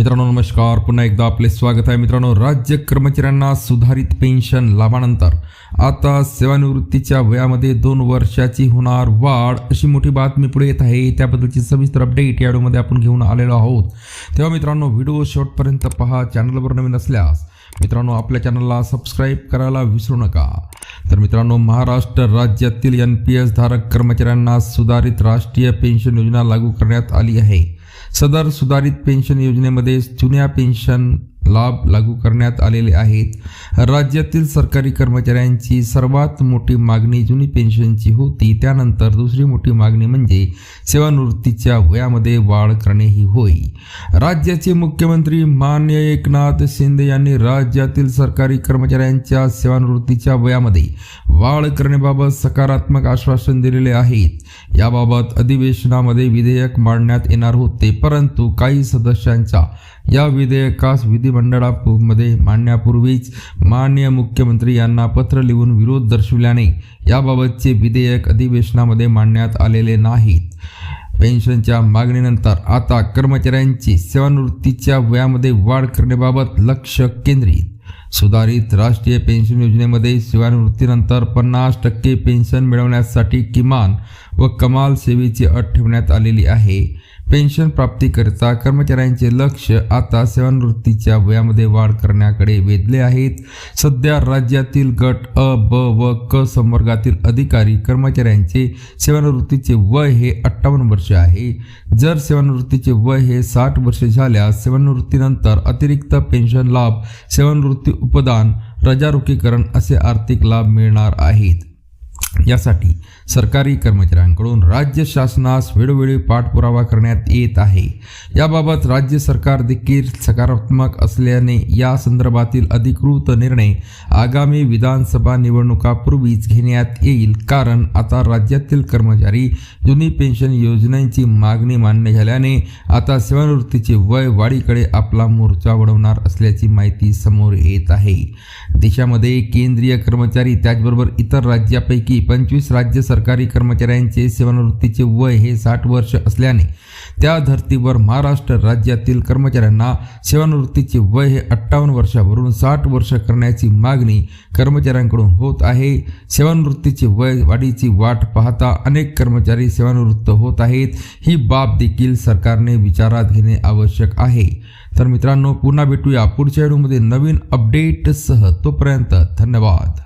मित्रांनो नमस्कार. पुन्हा एकदा आपले स्वागत आहे. मित्रांनो राज्य कर्मचाऱ्यांना सुधारित पेन्शन लाभानंतर. आता सेवानिवृत्तीच्या वयामध्ये दोन वर्षाची होणार वाढ अशी मोठी बातमी पुढे येत आहे. त्याबद्दलची सविस्तर अपडेट या व्हिडिओमध्ये आपण घेऊन आलेलो आहोत. तेव्हा मित्रांनो व्हिडिओ शेवटपर्यंत पहा. चॅनलवर नवीन असल्यास मित्रांनो आपल्या चॅनलला सबस्क्राईब करायला विसरू नका. तर मित्रांनो महाराष्ट्र राज्यातील एन पी एस धारक कर्मचाऱ्यांना सुधारित राष्ट्रीय पेन्शन योजना लागू करण्यात आली आहे. सदर सुधारित पेन्शन योजनेमध्ये जुन्या पेन्शन लाभ लागू करण्यात आलेले आहेत. राज्यातील सरकारी कर्मचाऱ्यांची सर्वात मोठी मागणी जुनी पेन्शनची होती. त्यानंतर दुसरी मोठी मागणी म्हणजे सेवानिवृत्तीच्या वयामध्ये वाढ करणे ही होय. राज्याचे मुख्यमंत्री मान्य एकनाथ शिंदे यांनी राज्यातील सरकारी कर्मचाऱ्यांच्या सेवानिवृत्तीच्या वयामध्ये वाढ करण्याबाबत सकारात्मक आश्वासन दिलेले आहेत. याबाबत अधिवेशनामध्ये विधेयक मांडण्यात येणार होते परंतु काही सदस्यांच्या या विधेयकास विधिमंडळामध्ये मांडण्यापूर्वीच माननीय मुख्यमंत्री यांना पत्र लिहून विरोध दर्शविल्याने याबाबतचे विधेयक अधिवेशनामध्ये मांडण्यात आलेले नाहीत. पेन्शनच्या मागणीनंतर आता कर्मचाऱ्यांची सेवानिवृत्तीच्या वयामध्ये वाढ करण्याबाबत लक्ष केंद्रित सुधारित राष्ट्रीय पेन्शन योजनेमध्ये सेवानिवृत्तीनंतर पन्नास टक्के पेन्शन मिळवण्यासाठी किमान व कमाल सेवेची अट ठेवण्यात आलेली आहे. पेन्शन प्राप्तीकरिता कर्मचाऱ्यांचे लक्ष आता सेवानिवृत्तीच्या वयामध्ये वाढ करण्याकडे वेधले आहेत. सध्या राज्यातील गट अ ब व क संवर्गातील अधिकारी कर्मचाऱ्यांचे सेवानिवृत्तीचे वय हे अठ्ठावन्न वर्ष आहे. जर सेवानिवृत्तीचे वय हे साठ वर्ष झाल्यास सेवानिवृत्तीनंतर अतिरिक्त पेन्शन लाभ सेवानिवृत्ती उपदान रजारोकीकरण असे आर्थिक लाभ मिळणार आहेत. यासाठी सरकारी कर्मचाऱ्यांकडून राज्य शासनास वेळोवेळी पाठपुरावा करण्यात येत आहे. याबाबत राज्य सरकार देखील सकारात्मक असल्याने या संदर्भातील अधिकृत निर्णय आगामी विधानसभा निवडणुकापूर्वीच घेण्यात येईल. कारण आता राज्यातील कर्मचारी जुनी पेन्शन योजनांची मागणी मान्य झाल्याने आता सेवानिवृत्तीचे वय वाढीकडे आपला मोर्चा वळवणार असल्याची माहिती समोर येत आहे. देशामध्ये केंद्रीय कर्मचारी त्याचबरोबर इतर राज्यापैकी पण पंचवीस राज्य सरकारी कर्मचाऱ्यांचे सेवानिवृत्तीचे वय हे साठ वर्ष असल्याने त्या धर्तीवर महाराष्ट्र राज्यातील कर्मचाऱ्यांना सेवानिवृत्तीचे वय हे अठ्ठावन्न वर्षावरून साठ वर्ष करण्याची मागणी कर्मचाऱ्यांकडून होत आहे. सेवानिवृत्तीचे वय वाढीची वाट पाहता अनेक कर्मचारी सेवानिवृत्त होत आहेत. ही बाब देखील सरकारने विचारात घेणे आवश्यक आहे. तर मित्रांनो पुन्हा भेटूया पुढच्या व्हिडिओमध्ये नवीन अपडेटसह. तोपर्यंत धन्यवाद.